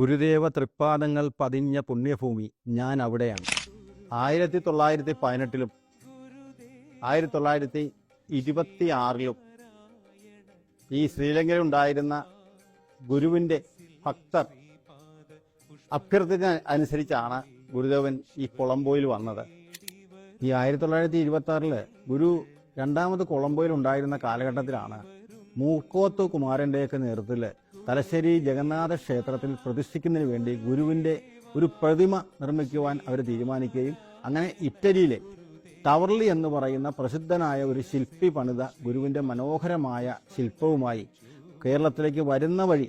ഗുരുദേവ തൃപ്പാദങ്ങൾ പതിഞ്ഞ പുണ്യഭൂമി ഞാൻ അവിടെയാണ്. ആയിരത്തി തൊള്ളായിരത്തി പതിനെട്ടിലും ആയിരത്തി തൊള്ളായിരത്തി ഇരുപത്തി ആറിലും ഈ ശ്രീലങ്കയിൽ ഉണ്ടായിരുന്ന ഗുരുവിന്റെ ഭക്തർ അഭ്യർത്ഥന അനുസരിച്ചാണ് ഗുരുദേവൻ ഈ കൊളംബോയിൽ വന്നത്. ഈ ആയിരത്തി തൊള്ളായിരത്തി ഇരുപത്തി ആറിൽ ഗുരു രണ്ടാമത് കൊളംബോയിൽ ഉണ്ടായിരുന്ന കാലഘട്ടത്തിലാണ് മൂക്കോത്ത് കുമാരന്റെയൊക്കെ നേതൃത്വത്തിൽ തലശ്ശേരി ജഗന്നാഥ ക്ഷേത്രത്തിൽ പ്രതിഷ്ഠിക്കുന്നതിന് വേണ്ടി ഗുരുവിന്റെ ഒരു പ്രതിമ നിർമ്മിക്കുവാൻ അവർ തീരുമാനിക്കുകയും അങ്ങനെ ഇറ്റലിയിലെ ടവർലി എന്ന് പറയുന്ന പ്രസിദ്ധനായ ഒരു ശില്പി പണിത ഗുരുവിന്റെ മനോഹരമായ ശില്പവുമായി കേരളത്തിലേക്ക് വരുന്ന വഴി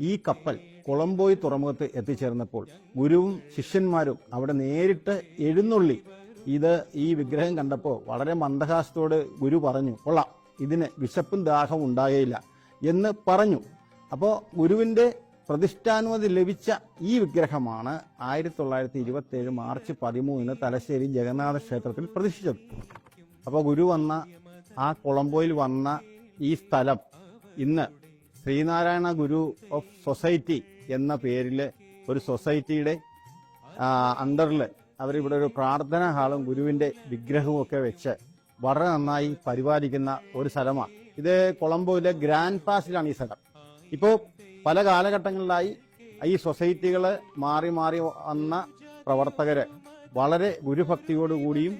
ഈ കപ്പൽ കൊളംബോയി തുറമുഖത്ത് എത്തിച്ചേർന്നപ്പോൾ ഗുരുവും ശിഷ്യന്മാരും അവിടെ നേരിട്ട് എഴുന്നള്ളി. ഇത് ഈ വിഗ്രഹം കണ്ടപ്പോൾ വളരെ മന്ദഹാസത്തോട് ഗുരു പറഞ്ഞു കൊള്ളാം. ഇതിന് വിശപ്പും ദാഹവും ഉണ്ടാകയില്ല എന്ന് പറഞ്ഞു. അപ്പോൾ ഗുരുവിന്റെ പ്രതിഷ്ഠാനുമതി ലഭിച്ച ഈ വിഗ്രഹമാണ് ആയിരത്തി തൊള്ളായിരത്തി ഇരുപത്തി ഏഴ് മാർച്ച് പതിമൂന്നിന് തലശ്ശേരി ജഗന്നാഥ ക്ഷേത്രത്തിൽ പ്രതിഷ്ഠിച്ചത്. അപ്പോൾ ഗുരു വന്ന ആ കൊളംബോയിൽ വന്ന ഈ സ്ഥലം ഇന്ന് ശ്രീനാരായണ ഗുരു ഓഫ് സൊസൈറ്റി എന്ന പേരിൽ ഒരു സൊസൈറ്റിയുടെ അണ്ടറിൽ അവരിവിടെ ഒരു പ്രാർത്ഥനാ ഹാളും ഗുരുവിന്റെ വിഗ്രഹവും ഒക്കെ വെച്ച് വളരെ നന്നായി പരിപാലിക്കുന്ന ഒരു സ്ഥലമാണ്. ഇത് കൊളംബോയിലെ ഗ്രാൻഡ് പാസിലാണ് ഈ സ്ഥലം. ഇപ്പോൾ പല കാലഘട്ടങ്ങളിലായി ഈ സൊസൈറ്റികൾ മാറി മാറി വന്ന പ്രവർത്തകര് വളരെ ഗുരുഭക്തിയോടുകൂടിയും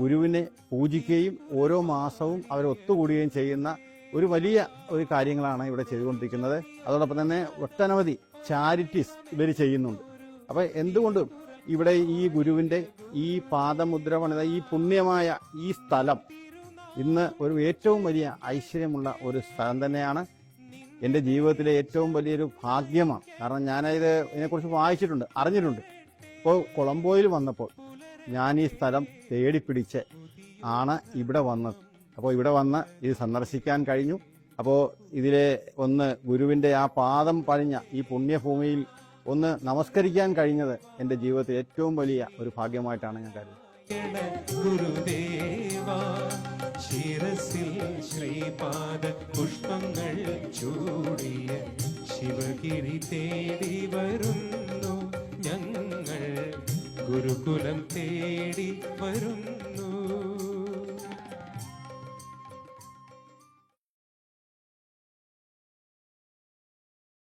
ഗുരുവിനെ പൂജിക്കുകയും ഓരോ മാസവും അവർ ഒത്തുകൂടുകയും ചെയ്യുന്ന ഒരു വലിയ ഒരു കാര്യങ്ങളാണ് ഇവിടെ ചെയ്തുകൊണ്ടിരിക്കുന്നത്. അതോടൊപ്പം തന്നെ ഒട്ടനവധി ചാരിറ്റീസ് ഇവർ ചെയ്യുന്നുണ്ട്. അപ്പോൾ എന്തുകൊണ്ടും ഇവിടെ ഈ ഗുരുവിന്റെ ഈ പാദമുദ്ര പണിത ഈ പുണ്യമായ ഈ സ്ഥലം ഇന്ന് ഒരു ഏറ്റവും വലിയ ഐശ്വര്യമുള്ള ഒരു സ്ഥലം തന്നെയാണ് എന്റെ ജീവിതത്തിലെ ഏറ്റവും വലിയൊരു ഭാഗ്യമാണ്. കാരണം ഞാനിത് ഇതിനെക്കുറിച്ച് വായിച്ചിട്ടുണ്ട് അറിഞ്ഞിട്ടുണ്ട്. ഇപ്പോൾ കൊളംബോയിൽ വന്നപ്പോൾ ഞാൻ ഈ സ്ഥലം തേടിപ്പിടിച്ച് ആണ് ഇവിടെ വന്നത്. അപ്പോൾ ഇവിടെ വന്ന് ഇത് സന്ദർശിക്കാൻ കഴിഞ്ഞു. അപ്പോൾ ഇതിലെ ഒന്ന് ഗുരുവിന്റെ ആ പാദം പഴിഞ്ഞ ഈ പുണ്യഭൂമിയിൽ ഒന്ന് നമസ്കരിക്കാൻ കഴിഞ്ഞത് എന്റെ ജീവിതത്തിൽ ഏറ്റവും വലിയ ഒരു ഭാഗ്യമായിട്ടാണ് ഞാൻ കരുതുന്നത്. ശിരസിൽ ശ്രീപാദ പുഷ്പങ്ങൾ ചൂടിയ ശിവഗിരി തേടി വരുന്നു ഞങ്ങൾ. ഗുരുകുലം തേടി വരുന്നു.